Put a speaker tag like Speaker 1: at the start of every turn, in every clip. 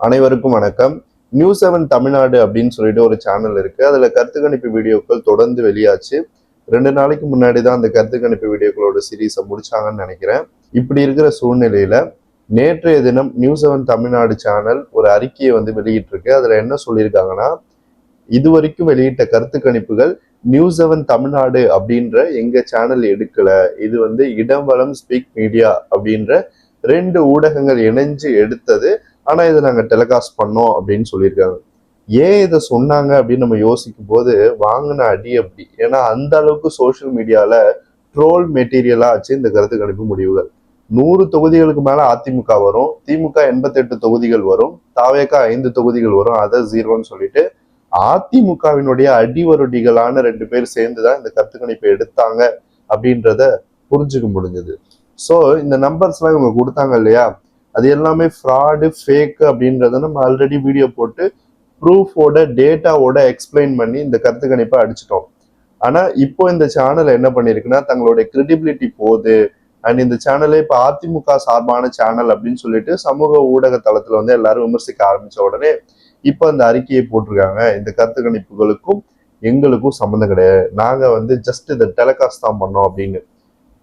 Speaker 1: அனைவருக்கும் வணக்கம். News seven Tamil Nadu அப்படின்னு சொல்லிட்டு ஒரு சேனல் இருக்கு. அதுல கருத்து கணிப்பு வீடியோக்கள் தொடர்ந்து வெளியாச்சு. ரெண்டு நாளைக்கு முன்னாடி தான் அந்த கருத்து கணிப்பு வீடியோக்களோட சீரீஸை முடிச்சாங்கன்னு நினைக்கிறேன். இப்படி இருக்கிற சூழ்நிலையில நேற்றைய தினம் நியூஸ் செவன் தமிழ்நாடு சேனல் ஒரு அறிக்கையை வந்து வெளியிட்டிருக்கு. அதுல என்ன சொல்லியிருக்காங்கன்னா இதுவரைக்கும் வெளியிட்ட கருத்து கணிப்புகள் நியூஸ் செவன் தமிழ்நாடு அப்படின்ற எங்க சேனல் எடுக்கல. இது வந்து இடம் வளம் ஸ்பீக் மீடியா அப்படின்ற ரெண்டு ஊடகங்கள் இணைஞ்சு எடுத்தது ஆனால் இதை நாங்கள் டெலிகாஸ்ட் பண்ணோம் அப்படின்னு சொல்லியிருக்காங்க. ஏன் இதை சொன்னாங்க அப்படின்னு நம்ம யோசிக்கும் போது வாங்கின அடி அப்படி? ஏன்னா அந்த அளவுக்கு சோஷியல் மீடியாவில் ட்ரோல் மெட்டீரியலாக ஆச்சு இந்த கருத்து கணிப்பு முடிவுகள். நூறு தொகுதிகளுக்கு மேலே அதிமுக வரும் திமுக எண்பத்தெட்டு தொகுதிகள் வரும் தாவேக்கா ஐந்து தொகுதிகள் வரும் அதை ஜீரோன்னு சொல்லிட்டு அதிமுகவினுடைய அடிவருடிகளான ரெண்டு பேர் சேர்ந்து தான் இந்த கருத்து கணிப்பை எடுத்தாங்க அப்படின்றத புரிஞ்சுக்க முடிஞ்சது. ஸோ இந்த நம்பர்ஸ்லாம் இவங்க கொடுத்தாங்க இல்லையா? அது எல்லாமே ஃப்ராடு ஃபேக்கு அப்படின்றத நம்ம ஆல்ரெடி வீடியோ போட்டு ப்ரூஃபோட டேட்டாவோட எக்ஸ்பிளைன் பண்ணி இந்த கருத்து கணிப்பை அடிச்சிட்டோம். ஆனால் இப்போ இந்த சேனல் என்ன பண்ணியிருக்குன்னா தங்களுடைய கிரெடிபிலிட்டி போகுது. அண்ட் இந்த சேனலே இப்போ அதிமுக சார்பான சேனல் அப்படின்னு சொல்லிட்டு சமூக ஊடக தளத்தில் வந்து எல்லாரும் விமர்சிக்க ஆரம்பித்த உடனே இப்போ அந்த அறிக்கையை போட்டிருக்காங்க. இந்த கருத்து கணிப்புகளுக்கும் எங்களுக்கும் சம்மந்தம் கிடையாது. நாங்கள் வந்து ஜஸ்ட் இதை டெலிகாஸ்ட் தான் பண்ணோம் அப்படின்னு.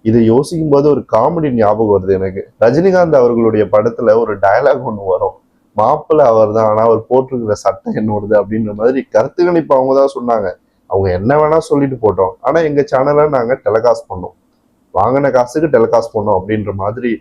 Speaker 1: இதை யோசிக்கும் போது ஒரு காமெடி ஞாபகம் வருது எனக்கு. ரஜினிகாந்த் அவர்களுடைய படத்துல ஒரு டயலாக் ஒன்று வரும். மாப்பிள்ள அவர் தான் ஆனா அவர் போட்டிருக்கிற சட்டம் என்னோடது அப்படின்ற மாதிரி கருத்து கணிப்பு அவங்க தான் சொன்னாங்க. அவங்க என்ன வேணா சொல்லிட்டு போட்டோம். ஆனா எங்க சேனலை நாங்க டெலகாஸ்ட் பண்ணோம். வாங்கின காசுக்கு டெலகாஸ்ட் பண்ணோம் அப்படின்ற மாதிரி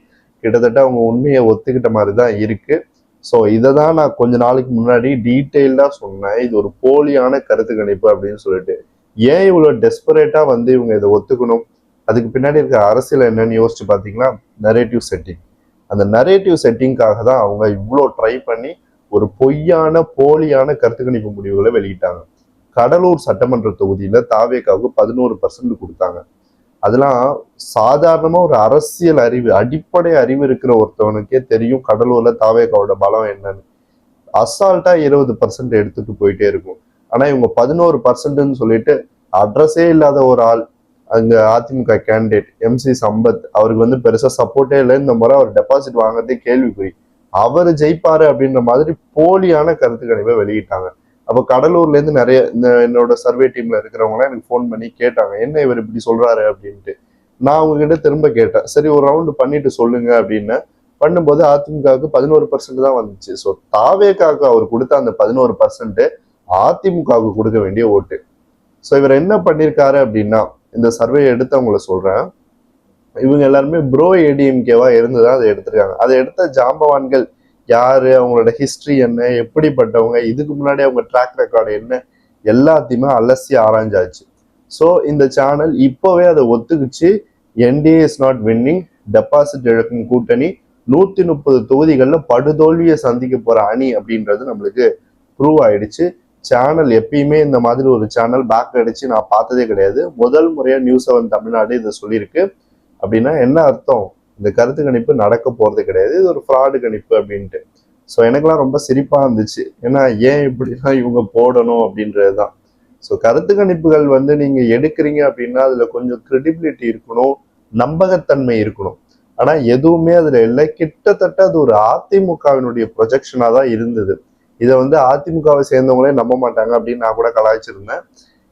Speaker 1: கிட்டத்தட்ட அவங்க உண்மையை ஒத்துக்கிட்ட மாதிரி தான் இருக்கு. ஸோ இதை தான் நான் கொஞ்ச நாளைக்கு முன்னாடி டீட்டெயில்டாக சொன்னேன். இது ஒரு போலியான கருத்து கணிப்பு அப்படின்னு சொல்லிட்டு. ஏன் இவ்வளோ டெஸ்பரேட்டாக வந்து இவங்க இதை ஒத்துக்கணும்? அதுக்கு பின்னாடி இருக்க அரசியல் என்னன்னு யோசிச்சு பார்த்தீங்கன்னா நரேட்டிவ் செட்டிங் அந்த நரேட்டிவ் செட்டிங்காக தான் அவங்க இவ்வளோ ட்ரை பண்ணி ஒரு பொய்யான போலியான கருத்து கணிப்பு முடிவுகளை வெளியிட்டாங்க. கடலூர் சட்டமன்ற தொகுதியில தாவேக்காவுக்கு பதினோரு பர்சன்ட் கொடுத்தாங்க. அதெல்லாம் சாதாரணமா ஒரு அரசியல் அறிவு அடிப்படை அறிவு இருக்கிற ஒருத்தவனுக்கே தெரியும் கடலூர்ல தாவேக்காவோட பலம் என்னன்னு. அசால்ட்டா இருபது பர்சன்ட் எடுத்துட்டு போயிட்டே இருக்கும். ஆனா இவங்க பதினோரு பர்சன்ட்னு சொல்லிட்டு அட்ரஸே இல்லாத ஒரு ஆள் அங்கே அதிமுக கேண்டிடேட் எம்சி சம்பத் அவருக்கு வந்து பெருசாக சப்போர்ட்டே இல்லை. இந்த முறை அவர் டெபாசிட் வாங்குறதே கேள்விக்குறி. அவர் ஜெயிப்பாரு அப்படின்ற மாதிரி போலியான கருத்து கணிப்பை வெளியிட்டாங்க. அப்போ கடலூர்லேருந்து நிறைய இந்த என்னோட சர்வே டீம்ல இருக்கிறவங்க எனக்கு ஃபோன் பண்ணி கேட்டாங்க. என்ன இவர் இப்படி சொல்றாரு அப்படின்ட்டு. நான் அவங்ககிட்ட திரும்ப கேட்டேன். சரி ஒரு ரவுண்டு பண்ணிட்டு சொல்லுங்க அப்படின்னு. பண்ணும்போது அதிமுகவுக்கு பதினோரு பர்சன்ட் தான் வந்துச்சு. ஸோ தாவேக்காவுக்கு அவர் கொடுத்த அந்த பதினோரு பர்சன்ட் அதிமுகவுக்கு கொடுக்க வேண்டிய ஓட்டு. ஸோ இவர் என்ன பண்ணியிருக்காரு அப்படின்னா இந்த சர்வே எடுத்தவங்களை சொல்றேன். இவங்க எல்லாருமே ப்ரோ ஏடிஎம்கேவா இருந்துதான் அதை எடுத்திருக்காங்க. அதை எடுத்த ஜாம்பவான்கள் யாரு? அவங்களோட ஹிஸ்டரி என்ன? எப்படிப்பட்டவங்க? இதுக்கு முன்னாடி அவங்க ட்ராக் ரெக்கார்டு என்ன? எல்லாத்தையுமே அலசி ஆராய்ஞ்சாச்சு. ஸோ இந்த சேனல் இப்போவே அதை ஒத்துக்குச்சு. NDA is not winning deposit இழக்கும் கூட்டணி நூத்தி முப்பது தொகுதிகளில் படுதோல்வியை சந்திக்க போற அணி அப்படின்றது நம்மளுக்கு ப்ரூவ் ஆயிடுச்சு. சேனல் எப்பயுமே இந்த மாதிரி ஒரு சேனல் பேக் அடிச்சு நான் பார்த்ததே கிடையாது. முதல் முறையாக நியூஸ் செவன் தமிழ்நாடு இதை சொல்லியிருக்கு. அப்படின்னா என்ன அர்த்தம்? இந்த கருத்து கணிப்பு நடக்க போகிறது கிடையாது. இது ஒரு ஃப்ராடு கணிப்பு அப்படின்ட்டு. ஸோ எனக்குலாம் ரொம்ப சிரிப்பாக இருந்துச்சு. ஏன்னா ஏன் இப்படிலாம் இவங்க போடணும் அப்படின்றது தான் ஸோ கருத்து கணிப்புகள் வந்து நீங்கள் எடுக்கிறீங்க அப்படின்னா அதில் கொஞ்சம் க்ரெடிபிலிட்டி இருக்கணும் நம்பகத்தன்மை இருக்கணும். ஆனால் எதுவுமே அதில் இல்லை. கிட்டத்தட்ட அது ஒரு அதிமுகவினுடைய ப்ரொஜெக்ஷனாக தான் இருந்தது. இதை வந்து அதிமுகவை சேர்ந்தவங்களே நம்ப மாட்டாங்க அப்படின்னு நான் கூட கலாய்ச்சிருந்தேன்.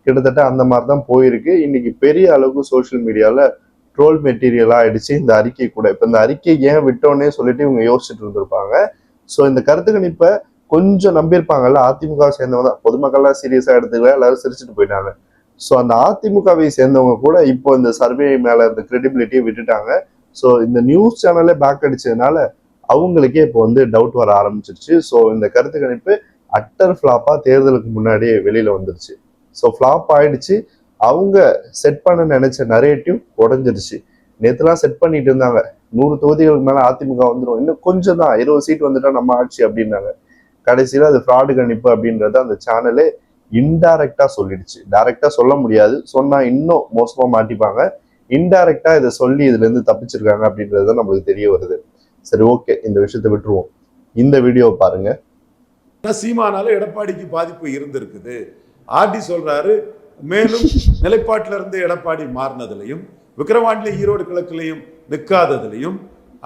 Speaker 1: கிட்டத்தட்ட அந்த மாதிரி தான் போயிருக்கு. இன்னைக்கு பெரிய அளவுக்கு சோஷியல் மீடியாவில் ட்ரோல் மெட்டீரியல் ஆயிடுச்சு. இந்த அறிக்கை கூட. இப்போ இந்த அறிக்கை ஏன் விட்டோன்னே சொல்லிட்டு இவங்க யோசிச்சுட்டு இருந்திருப்பாங்க. ஸோ இந்த கருத்து கணிப்பை கொஞ்சம் நம்பியிருப்பாங்கல்ல? அதிமுக சேர்ந்தவங்க தான். பொதுமக்கள்லாம் சீரியஸாக எடுத்துக்கல. எல்லாரும் சிரிச்சுட்டு போயிட்டாங்க. ஸோ அந்த அதிமுகவை சேர்ந்தவங்க கூட இப்போ இந்த சர்வே மேலே இந்த கிரெடிபிலிட்டியை விட்டுட்டாங்க. ஸோ இந்த நியூஸ் சேனலே பேக் அடிச்சதுனால அவங்களுக்கே இப்போ வந்து டவுட் வர ஆரம்பிச்சிருச்சு. ஸோ இந்த கருத்து கணிப்பு அட்டர் ஃப்ளாப்பாக தேர்தலுக்கு முன்னாடியே வெளியில் வந்துருச்சு. ஸோ ஃப்ளாப் ஆயிடுச்சு. அவங்க செட் பண்ண நினைச்ச நரேட்டிவ் உடஞ்சிருச்சு. நேற்றுலாம் செட் பண்ணிட்டு இருந்தாங்க. நூறு தொகுதிகளுக்கு மேலே அதிமுக வந்துடும் இன்னும் கொஞ்சம் தான். இருபது சீட் வந்துட்டா நம்ம ஆட்சி அப்படின்னாங்க. கடைசியில் அது ஃப்ராடு கணிப்பு அப்படின்றத அந்த சேனலே இன்டைரக்டாக சொல்லிடுச்சு. டைரக்டாக சொல்ல முடியாது. சொன்னால் இன்னும் மோசமாக மாட்டிப்பாங்க. இன்டைரக்டாக இதை சொல்லி இதுலேருந்து தப்பிச்சிருக்காங்க அப்படின்றது தான் நம்மளுக்கு தெரிய வருது. சரி ஓகே இந்த விஷயத்தை விட்டுருவோம். இந்த வீடியோவை பாருங்க.
Speaker 2: சீமானால எடப்பாடிக்கு பாதிப்பு இருந்திருக்குது. ஆர்டி சொல்றாரு மேலும் நிலைப்பாட்டில இருந்து எடப்பாடி மாறினதுலையும் விக்கிரவாண்டில ஈரோடு கிழக்குலையும் நிற்காததுலையும்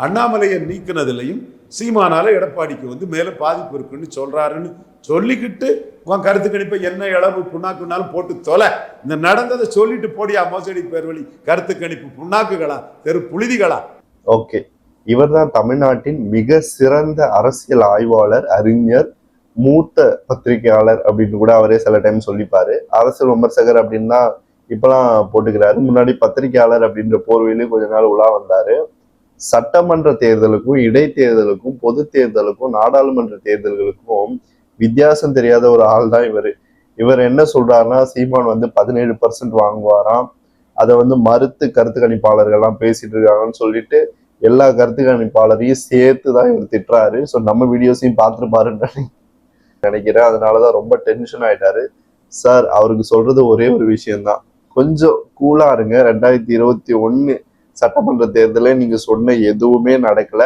Speaker 2: அண்ணாமலையை நீக்கினதுலையும் சீமானால எடப்பாடிக்கு வந்து மேல பாதிப்பு இருக்குன்னு சொல்றாருன்னு சொல்லிக்கிட்டு உன் கருத்து கணிப்பை என்ன இளவு புண்ணாக்குனாலும் போட்டு தொலை. இந்த நடந்ததை சொல்லிட்டு போடியா மோசடி பேர் வழி கருத்து கணிப்பு புண்ணாக்குகளா தெரு புழுதிகளா?
Speaker 1: ஓகே இவர்தான் தமிழ்நாட்டின் மிக சிறந்த அரசியல் ஆய்வாளர் அறிஞர் மூத்த பத்திரிகையாளர் அப்படின்னு கூட அவரே சில டைம் சொல்லிப்பாரு. அரசியல் விமர்சகர் அப்படின்னா இப்பெல்லாம் போட்டுக்கிறாரு. முன்னாடி பத்திரிகையாளர் அப்படின்ற போர்வையிலும் கொஞ்ச நாள் உலா வந்தாரு. சட்டமன்ற தேர்தலுக்கும் இடைத்தேர்தலுக்கும் பொது தேர்தலுக்கும் நாடாளுமன்ற தேர்தல்களுக்கும் வித்தியாசம் தெரியாத ஒரு ஆள் தான் இவர். இவர் என்ன சொல்றாருன்னா சீமான் வந்து பதினேழு பர்சன்ட் வாங்குவாராம். அதை வந்து மறுத்து கருத்து கணிப்பாளர்கள்லாம் பேசிட்டு இருக்காங்கன்னு சொல்லிட்டு எல்லா கருத்து கணிப்பாளரையும் சேர்த்து தான் இவர் திட்டுறாரு. ஸோ நம்ம வீடியோஸையும் பார்த்துருப்பாருன்னு நினைக்கிறேன். நினைக்கிறேன் அதனாலதான் ரொம்ப டென்ஷன் ஆயிட்டாரு. சார் அவருக்கு சொல்றது ஒரே ஒரு விஷயம்தான். கொஞ்சம் கூலா இருங்க. ரெண்டாயிரத்தி இருபத்தி ஒன்று சட்டமன்ற தேர்தலில் நீங்க சொன்ன எதுவுமே நடக்கல.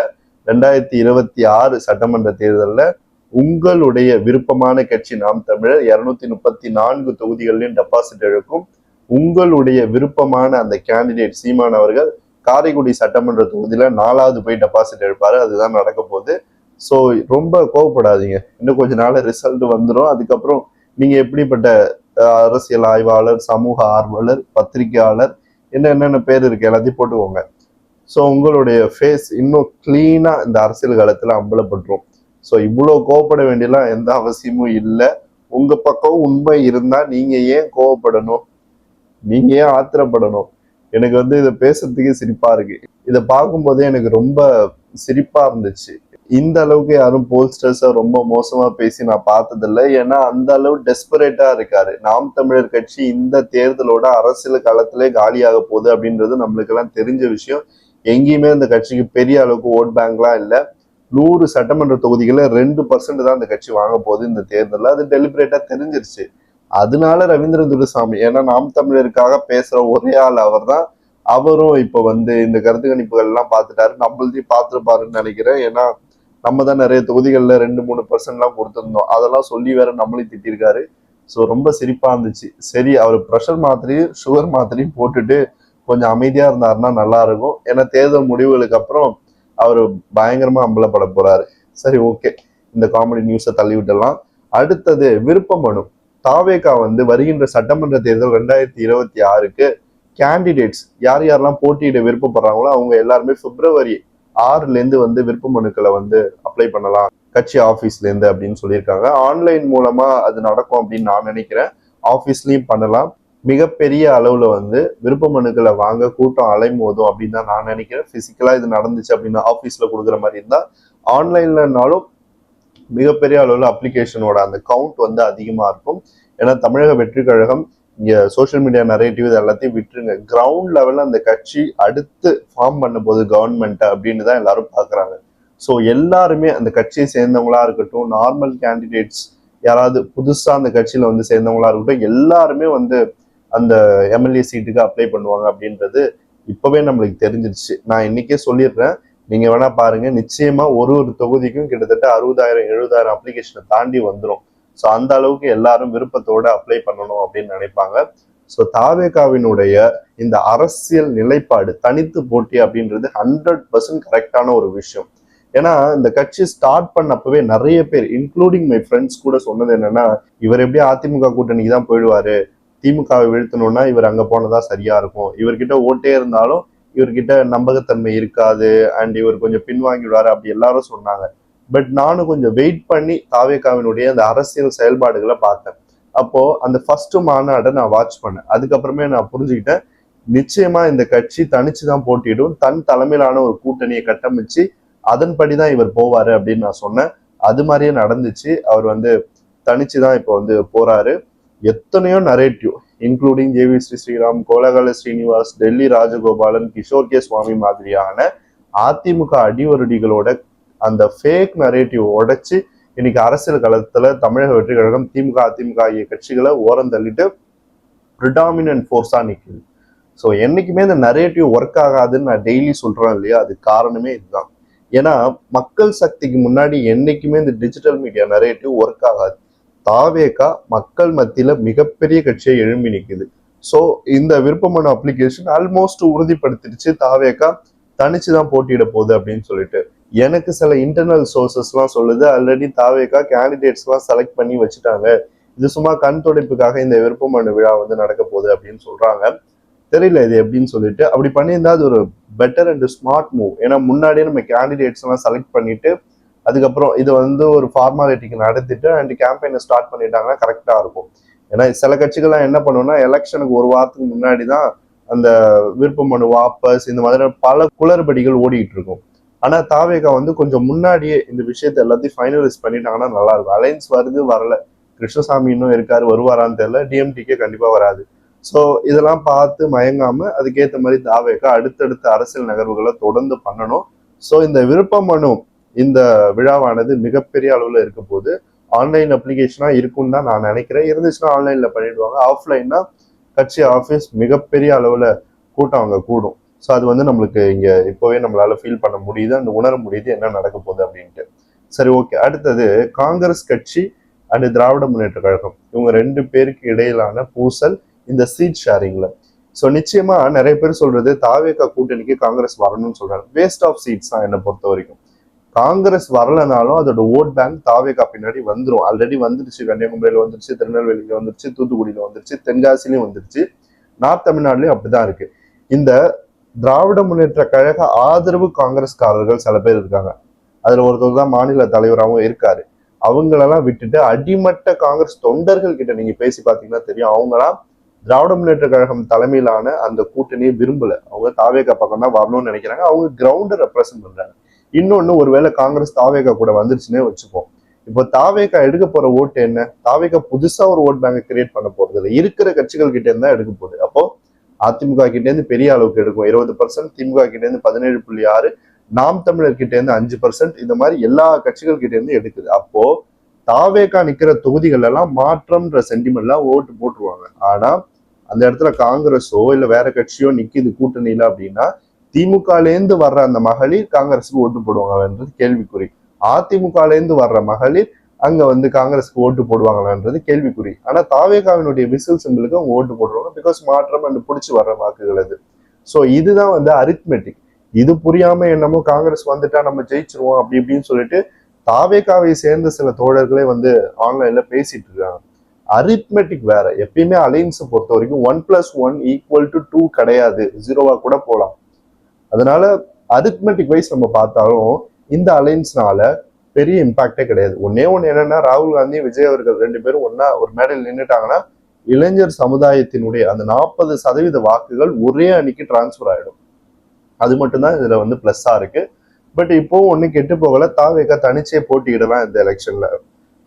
Speaker 1: ரெண்டாயிரத்தி இருபத்தி ஆறு சட்டமன்ற தேர்தலில் உங்களுடைய விருப்பமான கட்சி நாம் தமிழர் இரநூத்தி முப்பத்தி நான்கு தொகுதிகளிலும் டெபாசிட் இழக்கும் உங்களுடைய விருப்பமான அந்த கேண்டிடேட் சீமான் அவர்கள் காரைக்குடி சட்டமன்ற தொகுதியில நாலாவது போய் டெபாசிட் எடுப்பாரு. அதுதான் நடக்க போகுது. ஸோ ரொம்ப கோவப்படாதீங்க. இன்னும் கொஞ்ச நாள் ரிசல்ட் வந்துடும் அதுக்கப்புறம் நீங்க எப்படிப்பட்ட அரசியல் ஆய்வாளர் சமூக ஆர்வலர் பத்திரிகையாளர் என்ன என்னென்ன பேர் இருக்கு எல்லாத்தையும் போட்டுக்கோங்க. ஸோ உங்களுடைய ஃபேஸ் இன்னும் கிளீனாக இந்த அரசியல் காலத்தில் அம்பலப்பட்டுரும். ஸோ இவ்வளோ கோவப்பட வேண்டியலாம் எந்த அவசியமும் இல்லை. உங்கள் பக்கம் உண்மை இருந்தால் நீங்கள் ஏன் கோவப்படணும்? நீங்கள் ஏன் ஆத்திரப்படணும்? எனக்கு வந்து இதை பேசுறதுக்கே சிரிப்பா இருக்கு. இதை பார்க்கும்போதே எனக்கு ரொம்ப சிரிப்பா இருந்துச்சு. இந்த அளவுக்கு யாரும் போல்ஸ்டர்ஸை ரொம்ப மோசமா பேசி நான் பார்த்ததில்ல. ஏன்னா அந்த அளவு டெஸ்பரேட்டா இருக்காரு. நாம் தமிழர் கட்சி இந்த தேர்தலோட அரசியல் காலத்திலே காலியாக போகுது அப்படின்றது நம்மளுக்கெல்லாம் தெரிஞ்ச விஷயம். எங்கேயுமே இந்த கட்சிக்கு பெரிய அளவுக்கு ஓட் பேங்க்லாம் இல்லை. நூறு சட்டமன்ற தொகுதிகளில் ரெண்டு பர்சன்ட் தான் அந்த கட்சி வாங்க போகுது இந்த தேர்தலில். அது டெலிபரேட்டாக தெரிஞ்சிருச்சு. அதனால ரவீந்திர துரைசாமி ஏன்னா நாம் தமிழருக்காக பேசுற ஒரே ஆள் அவர் தான் அவரும் இப்ப வந்து இந்த கருத்து கணிப்புகள் எல்லாம் பார்த்துட்டாரு. நம்மள்தையும் பார்த்துருப்பாருன்னு நினைக்கிறேன். ஏன்னா நம்ம தான் நிறைய தொகுதிகளில் ரெண்டு மூணு பர்சன்ட்லாம் கொடுத்துருந்தோம். அதெல்லாம் சொல்லி வேற நம்மளையும் திட்டிருக்காரு. ஸோ ரொம்ப சிரிப்பா இருந்துச்சு. சரி அவர் ப்ரெஷர் மாத்திரையும் சுகர் மாத்திரையும் போட்டுட்டு கொஞ்சம் அமைதியா இருந்தாருன்னா நல்லா இருக்கும். ஏன்னா தேர்தல் முடிவுகளுக்கு அப்புறம் அவர் பயங்கரமா அம்பலப்பட போறாரு. சரி ஓகே இந்த காமெடி நியூஸை தள்ளி விட்டுடலாம் அடுத்தது விருப்ப மனு. தாவேகா வந்து வருகின்ற சட்டமன்ற தேர்தல் ரெண்டாயிரத்தி இருபத்தி ஆறுக்கு கேண்டிடேட்ஸ் யார் யாரெல்லாம் போட்டியிட விருப்பப்படுறாங்களோ அவங்க எல்லாருமே பிப்ரவரி ஆறுலேருந்து வந்து விருப்ப மனுக்களை வந்து அப்ளை பண்ணலாம். கட்சி ஆஃபீஸ்லேருந்து அப்படின்னு சொல்லியிருக்காங்க. ஆன்லைன் மூலமாக அது நடக்கும் அப்படின்னு நான் நினைக்கிறேன். ஆஃபீஸ்லேயும் பண்ணலாம். மிகப்பெரிய அளவில் வந்து விருப்ப மனுக்களை வாங்க கூட்டம் அலைமோதும் அப்படின்னு தான் நான் நினைக்கிறேன். ஃபிசிக்கலாக இது நடந்துச்சு அப்படின்னா ஆஃபீஸில் கொடுக்குற மாதிரி இருந்தால் ஆன்லைன்லனாலும் மிகப்பெரிய அளவில் அப்ளிகேஷனோட அந்த கவுண்ட் வந்து அதிகமாக இருக்கும். ஏன்னா தமிழக வெற்றி கழகம் இங்கே சோஷியல் மீடியா நரேட்டிவ் இது எல்லாத்தையும் விட்டுருங்க. கிரவுண்ட் லெவலில் அந்த கட்சி அடுத்து ஃபார்ம் பண்ண போது கவர்மெண்ட்டை அப்படின்னு தான் எல்லாரும் பார்க்குறாங்க. ஸோ எல்லாருமே அந்த கட்சியை சேர்ந்தவங்களா இருக்கட்டும் நார்மல் கேண்டிடேட்ஸ் யாராவது புதுசாக அந்த கட்சியில் வந்து சேர்ந்தவங்களா இருக்கட்டும் எல்லாருமே வந்து அந்த எம்எல்ஏ சீட்டுக்கு அப்ளை பண்ணுவாங்க அப்படின்றது இப்போவே நம்மளுக்கு தெரிஞ்சிருச்சு. நான் இன்னைக்கே சொல்லிடுறேன். நீங்க வேணா பாருங்க நிச்சயமா ஒரு ஒரு தொகுதிக்கும் கிட்டத்தட்ட அறுபதாயிரம் எழுபதாயிரம் அப்ளிகேஷனை தாண்டி வந்துடும் ஸோ அந்த அளவுக்கு எல்லாரும் விருப்பத்தோட அப்ளை பண்ணணும் அப்படின்னு நினைப்பாங்க. ஸோ தாவேகாவினுடைய இந்த அரசியல் நிலைப்பாடு தனித்து போட்டி அப்படின்றது ஹண்ட்ரட் பர்சன்ட் கரெக்டான ஒரு விஷயம். ஏன்னா இந்த கட்சி ஸ்டார்ட் பண்ணப்பவே நிறைய பேர் இன்க்ளூடிங் மை ஃப்ரெண்ட்ஸ் கூட சொன்னது என்னன்னா இவர் எப்படி அதிமுக கூட்டணிக்கு தான் போயிடுவாரு? திமுகவை வீழ்த்தணும்னா இவர் அங்க போனதா சரியா இருக்கும்? இவர்கிட்ட ஓட்டே இருந்தாலும் இவர்கிட்ட நம்பகத்தன்மை இருக்காது அண்ட் இவர் கொஞ்சம் பின்வாங்கிடுவாரு அப்படி எல்லாரும் சொன்னாங்க. பட் நானும் கொஞ்சம் வெயிட் பண்ணி தாவேகாவினுடைய அந்த அரசியல் செயல்பாடுகளை பார்த்தேன். அப்போ அந்த ஃபர்ஸ்ட் மாநாடை நான் வாட்ச் பண்ணேன். அதுக்கப்புறமே நான் புரிஞ்சுக்கிட்டேன் நிச்சயமா இந்த கட்சி தனிச்சு தான் போட்டியிடும். தன் தலைமையிலான ஒரு கூட்டணியை கட்டமைச்சு அதன்படி தான் இவர் போவாரு அப்படின்னு நான் சொன்னேன். அது மாதிரியே நடந்துச்சு. அவர் வந்து தனிச்சு தான் இப்போ வந்து போறாரு. எத்தனையோ narrative including JV Sri Sriram Kolagala Srinivas Delhi Rajagopalan Kishore K Swamy மாதிரியான அதிமுக அடிவருடிகளோட அந்த ஃபேக் நரேட்டிவ் உடைச்சு இன்னைக்கு அரசியல் களத்துல தமிழக வெற்றி கழகம் திமுக அதிமுக ஆகிய கட்சிகளை ஓரம் தள்ளிட்டு ப்ரிடாமினன்ட் ஃபோர்ஸா நிற்குது ஸோ என்னைக்குமே இந்த நரேட்டிவ் ஒர்க் ஆகாதுன்னு நான் டெய்லி சொல்றேன் இல்லையா? அது காரணமே இதுதான். ஏன்னா மக்கள் சக்திக்கு முன்னாடி என்னைக்குமே இந்த டிஜிட்டல் மீடியா நரேட்டிவ் ஒர்க் ஆகாது. தாவேகா மக்கள் மத்தியில மிகப்பெரிய கட்சியை எழும்பி நிற்குது ஸோ இந்த விருப்பமான அப்ளிகேஷன் ஆல்மோஸ்ட் உறுதிப்படுத்திடுச்சு. தாவேகா தனிச்சு தான் போட்டியிட போகுது அப்படின்னு சொல்லிட்டு. எனக்கு சில இன்டர்னல் சோர்சஸ்லாம் சொல்லுது. ஆல்ரெடி தாவேக்கா கேண்டிடேட்ஸ்லாம் செலக்ட் பண்ணி வச்சுட்டாங்க. இது சும்மா கண் துடைப்புக்காக இந்த விருப்பமனு விழா வந்து நடக்க போகுது அப்படின்னு சொல்றாங்க. தெரியல இது எப்படின்னு சொல்லிட்டு. அப்படி பண்ணியிருந்தா அது ஒரு பெட்டர் அண்ட் ஸ்மார்ட் மூவ் ஏன்னா முன்னாடியே நம்ம கேண்டிடேட்ஸ் எல்லாம் செலக்ட் பண்ணிட்டு அதுக்கப்புறம் இது வந்து ஒரு ஃபார்மாலிட்டிக்கு நடத்திட்டு அண்ட் கேம்பெயினை ஸ்டார்ட் பண்ணிட்டாங்கன்னா கரெக்டாக இருக்கும். ஏன்னா சில கட்சிகள்லாம் என்ன பண்ணுவோம்னா எலெக்ஷனுக்கு ஒரு வாரத்துக்கு முன்னாடி தான் அந்த விருப்ப மனு வாபஸ் இந்த மாதிரி பல குளறுபடிகள் ஓடிக்கிட்டு இருக்கும் ஆனால் தாவேகா வந்து கொஞ்சம் முன்னாடியே இந்த விஷயத்தை எல்லாத்தையும் ஃபைனலைஸ் பண்ணிட்டாங்கன்னா நல்லா இருக்கும் அலைன்ஸ் வருது வரல. கிருஷ்ணசாமி இன்னும் இருக்காரு வருவாரான்னு தெரியல. டிஎம்டிக்கே கண்டிப்பாக வராது. ஸோ இதெல்லாம் பார்த்து மயங்காம அதுக்கேற்ற மாதிரி தாவேகா அடுத்தடுத்த அரசியல் நகர்வுகளை தொடர்ந்து பண்ணணும். ஸோ இந்த விருப்ப மனு இந்த விழாவானது மிகப்பெரிய அளவில் இருக்க போது ஆன்லைன் அப்ளிகேஷனாக இருக்கும்னு தான் நான் நினைக்கிறேன். இருந்துச்சுன்னா ஆன்லைனில் பண்ணிடுவாங்க. ஆஃப்லைன்னா கட்சி ஆஃபீஸ் மிகப்பெரிய அளவில் கூட்டம் அங்கே கூடும். ஸோ அது வந்து நம்மளுக்கு இங்கே இப்போவே நம்மளால் ஃபீல் பண்ண முடியுது அந்த உணர முடியுது என்ன நடக்க போகுது அப்படின்ட்டு. சரி ஓகே அடுத்தது காங்கிரஸ் கட்சி அண்டு திராவிட முன்னேற்ற கழகம். இவங்க ரெண்டு பேருக்கு இடையிலான பூசல் இந்த சீட் ஷேரிங்கில் ஸோ நிச்சயமாக நிறைய பேர் சொல்கிறது தாவேகா கூட்டணிக்கு காங்கிரஸ் வரணும்னு சொல்கிறாங்க வேஸ்ட் ஆஃப் சீட்ஸ் தான் என்னை பொறுத்த வரைக்கும் காங்கிரஸ் வரலனாலும் அதோட ஓட் பேங்க் தாவேகா பின்னாடி வந்துடும் ஆல்ரெடி வந்துருச்சு கன்னியாகுமரியில வந்துருச்சு திருநெல்வேலியில வந்துருச்சு தூத்துக்குடியில வந்துருச்சு தென்காசிலையும் வந்துருச்சு. நார்த் தமிழ்நாடுலயும் அப்படிதான் இருக்கு. இந்த திராவிட முன்னேற்ற கழக ஆதரவு காங்கிரஸ்காரர்கள் சில பேர் இருக்காங்க. அதுல ஒருத்தர் தான் மாநில தலைவராகவும் இருக்காரு. அவங்களெல்லாம் விட்டுட்டு அடிமட்ட காங்கிரஸ் தொண்டர்கள் கிட்ட நீங்க பேசி பார்த்தீங்கன்னா தெரியும். அவங்களாம் திராவிட முன்னேற்ற கழகம் தலைமையிலான அந்த கூட்டணியை விரும்பல. அவங்க தாவேகா பக்கம் தான் வரணும்னு நினைக்கிறாங்க. அவங்க கிரவுண்டை ரெப்ரசன்ட் பண்றாங்க. இன்னொன்னு ஒருவேளை காங்கிரஸ் தாவேகா கூட வந்துருச்சுன்னே வச்சுப்போம். இப்போ தாவேகா எடுக்க போற ஓட்டு என்ன? தாவேகா புதுசா ஒரு ஓட் பேங்கை கிரியேட் பண்ண போறது இல்லை. இருக்கிற கட்சிகள் கிட்ட இருந்தா எடுக்க போகுது. அப்போ அதிமுக கிட்ட இருந்து பெரிய அளவுக்கு எடுக்கும். இருபது பர்சன்ட் திமுக கிட்ட இருந்து பதினேழு புள்ளி ஆறு நாம் தமிழர் கிட்ட இருந்து அஞ்சு பர்சன்ட் இந்த மாதிரி எல்லா கட்சிகள் கிட்ட இருந்து எடுக்குது. அப்போ தாவேக்கா நிக்கிற தொகுதிகள் எல்லாம் மாற்றம்ன்ற சென்டிமெண்ட்லாம் ஓட்டு போட்டுருவாங்க. ஆனா அந்த இடத்துல காங்கிரஸோ இல்ல வேற கட்சியோ நிக்குது கூட்டணியில அப்படின்னா திமுகலேருந்து வர்ற அந்த மகளிர் காங்கிரஸுக்கு ஓட்டு போடுவாங்களான்றது கேள்விக்குறி. அதிமுகலேருந்து வர்ற மகளிர் அங்க வந்து காங்கிரஸ்க்கு ஓட்டு போடுவாங்களான்றது கேள்விக்குறி. ஆனா தாவேகாவினுடைய விசில் சிம்பிளுக்கு அவங்க ஓட்டு போடுவாங்க பிகாஸ் மாற்றம் அண்ட் பிடிச்சி வர்ற வாக்குகள் அது. ஸோ இதுதான் வந்து அரித்மெட்டிக் இது புரியாம என்னமோ காங்கிரஸ் வந்துட்டா நம்ம ஜெயிச்சிருவோம் அப்படி இப்படின்னு சொல்லிட்டு தாவேகாவை சேர்ந்த சில தோழர்களே வந்து ஆன்லைன்ல பேசிட்டு இருக்காங்க. அரித்மெட்டிக் வேற. எப்பயுமே அலைன்ஸை பொறுத்த வரைக்கும் one plus one equal to two கிடையாது. ஜீரோவா கூட போகலாம் அதனால அரித்மெட்டிக் வைஸ் நம்ம பார்த்தாலும் இந்த அலைன்ஸ்னால பெரிய இம்பாக்டே கிடையாது. ஒன்னே ஒன்று என்னன்னா ராகுல் காந்தி விஜய் அவர்கள் ரெண்டு பேரும் ஒன்னா ஒரு மேடையில் நின்றுட்டாங்கன்னா இளைஞர் சமுதாயத்தினுடைய அந்த நாற்பது சதவீத வாக்குகள் ஒரே அணிக்கு டிரான்ஸ்ஃபர் ஆகிடும் அது மட்டும்தான் இதுல வந்து பிளஸ்ஸா இருக்கு. பட் இப்போ ஒன்றும் கெட்டு போகல. தாவேகா தனிச்சே போட்டியிடலாம் இந்த எலெக்ஷன்ல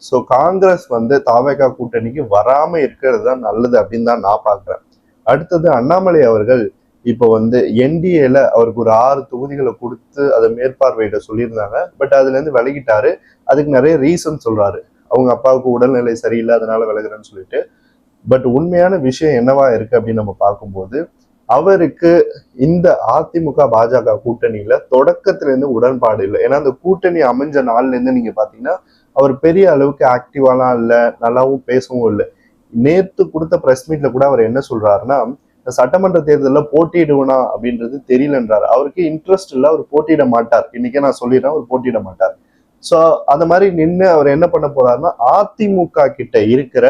Speaker 1: ஸோ காங்கிரஸ் வந்து தாவேகா கூட்டணிக்கு வராம இருக்கிறது தான் நல்லது அப்படின்னு தான் நான் பாக்குறேன் அடுத்தது அண்ணாமலை அவர்கள் இப்போ வந்து என்டிஏல அவருக்கு ஒரு ஆறு தொகுதிகளை கொடுத்து அதை மேற்பார்வையிட சொல்லியிருந்தாங்க. பட் அதுல இருந்து விலகிட்டாரு. அதுக்கு நிறைய ரீசன் சொல்றாரு. அவங்க அப்பாவுக்கு உடல்நிலை சரியில்லை அதனால விலகுறேன்னு சொல்லிட்டு. பட் உண்மையான விஷயம் என்னவா இருக்கு அப்படின்னு நம்ம பார்க்கும்போது அவருக்கு இந்த அதிமுக பாஜக கூட்டணியில தொடக்கத்துல இருந்து உடன்பாடு இல்லை. ஏன்னா அந்த கூட்டணி அமைஞ்ச நாள்ல இருந்து நீங்க பாத்தீங்கன்னா அவர் பெரிய அளவுக்கு ஆக்டிவாலாம் இல்லை நல்லாவும் பேசவும் இல்லை. நேத்து கொடுத்த பிரஸ் மீட்ல கூட அவர் என்ன சொல்றாருன்னா சட்டமன்ற தேர்தலில் போட்டியிடுவனா அப்படின்றது தெரியலன்றார். அவருக்கு இன்ட்ரெஸ்ட் இல்லை அவர் போட்டியிட மாட்டார். இன்னைக்கே நான் சொல்லிடுறேன் அவர் போட்டியிட மாட்டார். ஸோ அந்த மாதிரி நின்று அவர் என்ன பண்ண போறாருன்னா அதிமுக கிட்ட இருக்கிற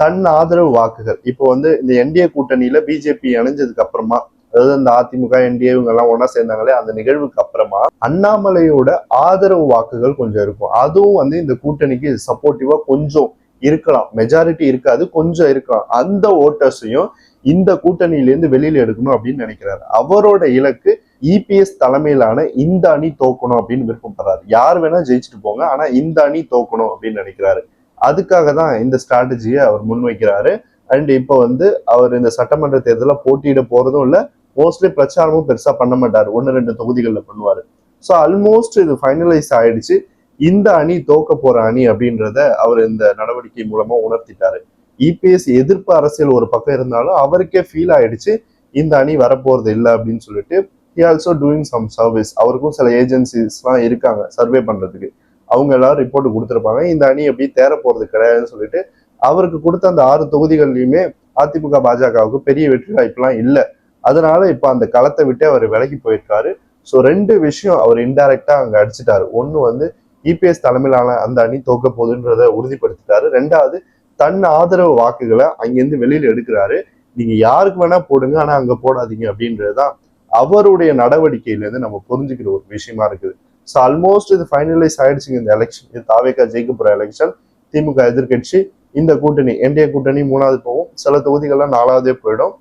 Speaker 1: தன் ஆதரவு வாக்குகள். இப்போ வந்து இந்த என்டிஏ கூட்டணியில பிஜேபி அணைஞ்சதுக்கு அப்புறமா அதாவது இந்த அதிமுக என்டிஏ இவங்க எல்லாம் ஒன்னா சேர்ந்தாங்களே அந்த நிகழ்வுக்கு அப்புறமா அண்ணாமலையோட ஆதரவு வாக்குகள் கொஞ்சம் இருக்கும். அதுவும் வந்து இந்த கூட்டணிக்கு சப்போர்ட்டிவா கொஞ்சம் இருக்கலாம். மெஜாரிட்டி இருக்காது கொஞ்சம் இருக்கலாம். அந்த ஓட்டர்ஸையும் இந்த கூட்டணியிலேருந்து வெளியில் எடுக்கணும் அப்படின்னு நினைக்கிறாரு. அவரோட இலக்கு இபிஎஸ் தலைமையிலான இந்த அணி தோக்கணும் அப்படின்னு விருப்பப்படுறாரு. யார் வேணா ஜெயிச்சுட்டு போங்க ஆனா இந்த அணி தோக்கணும் அப்படின்னு நினைக்கிறாரு. அதுக்காக தான் இந்த ஸ்ட்ராட்டஜியை அவர் முன்வைக்கிறாரு. அண்ட் இப்போ வந்து அவர் இந்த சட்டமன்ற தேர்தலில் போட்டியிட போறதும் இல்லை மோஸ்ட்லி பிரச்சாரமும் பெருசா பண்ண மாட்டார். ஒன்று ரெண்டு தொகுதிகளில் பண்ணுவார். ஸோ ஆல்மோஸ்ட் இது ஃபைனலைஸ் ஆயிடுச்சு. இந்த அணி தோக்க போற அணி அப்படின்றத அவர் இந்த நடவடிக்கை மூலமா உணர்த்திட்டாரு. இபிஎஸ் எதிர்ப்பு அரசியல் ஒரு பக்கம் இருந்தாலும் அவருக்கே ஃபீல் ஆயிடுச்சு இந்த அணி வரப்போறது இல்லை அப்படின்னு சொல்லிட்டு he also doing some service அவருக்கும் சில ஏஜென்சிஸ்லாம் இருக்காங்க சர்வே பண்றதுக்கு. அவங்க எல்லாரும் ரிப்போர்ட் கொடுத்துருப்பாங்க இந்த அணி எப்படி தேர போறது கிடையாதுன்னு சொல்லிட்டு அவருக்கு கொடுத்த அந்த ஆறு தொகுதிகள்லையுமே அதிமுக பாஜகவுக்கு பெரிய வெற்றி வாய்ப்புலாம் இல்லை. அதனால இப்ப அந்த களத்தை விட்டு அவர் விலகி போயிருக்காரு. ஸோ ரெண்டு விஷயம் அவர் இன்டைரக்டா அங்க அடிச்சிட்டாரு. ஒன்னு வந்து இபிஎஸ் தலைமையிலான அந்த அணி தோக்க போகுதுன்றத உறுதிப்படுத்திட்டாரு. ரெண்டாவது தன் ஆதரவு வாக்குகளை அங்கேருந்து வெளியில எடுக்கிறாரு. நீங்க யாருக்கு வேணா போடுங்க ஆனா அங்க போடாதீங்க அப்படின்றதுதான் அவருடைய நடவடிக்கையில இருந்து நம்ம புரிஞ்சுக்கிற ஒரு விஷயமா இருக்குது. ஸோ ஆல்மோஸ்ட் இது ஃபைனலைஸ் ஆயிடுச்சுங்க இந்த எலெக்ஷன் இது தாவேக்கா ஜெயிக்க போற எலெக்ஷன் திமுக எதிர்க்கட்சி இந்த கூட்டணி என்டிஏ கூட்டணி மூணாவது போகும். சில தொகுதிகள்லாம் நாலாவதே போயிடும்.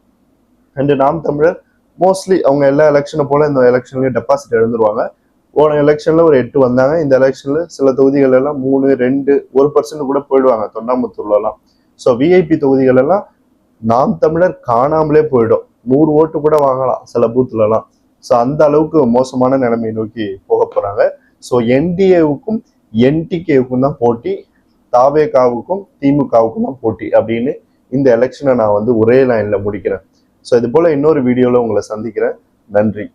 Speaker 1: அண்ட் நாம் தமிழர் மோஸ்ட்லி அவங்க எல்லா எலெக்ஷனை போல இந்த எலெக்ஷன்லயும் டெபாசிட் எழுந்துருவாங்க போன எலெக்ஷன்ல ஒரு எட்டு வந்தாங்க. இந்த எலெக்ஷன்ல சில தொகுதிகள் எல்லாம் மூணு ரெண்டு ஒரு பர்சன்ட் கூட போயிடுவாங்க. தொண்டாமுத்தூர்ல எல்லாம் ஸோ விஐபி தொகுதிகள் எல்லாம் நாம் தமிழர் காணாமலே போயிடும். நூறு ஓட்டு கூட வாங்கலாம் சில பூத்துல எல்லாம் ஸோ அந்த அளவுக்கு மோசமான நிலைமையை நோக்கி போக போறாங்க. ஸோ என்டிஏவுக்கும் என்டிகேவுக்கும் தான் போட்டி. தாவேகாவுக்கும் திமுகவுக்கும் தான் போட்டி அப்படின்னு இந்த எலெக்ஷனை நான் வந்து ஒரே லைன்ல முடிக்கிறேன். ஸோ இது போல இன்னொரு வீடியோவில் உங்களை சந்திக்கிறேன். நன்றி.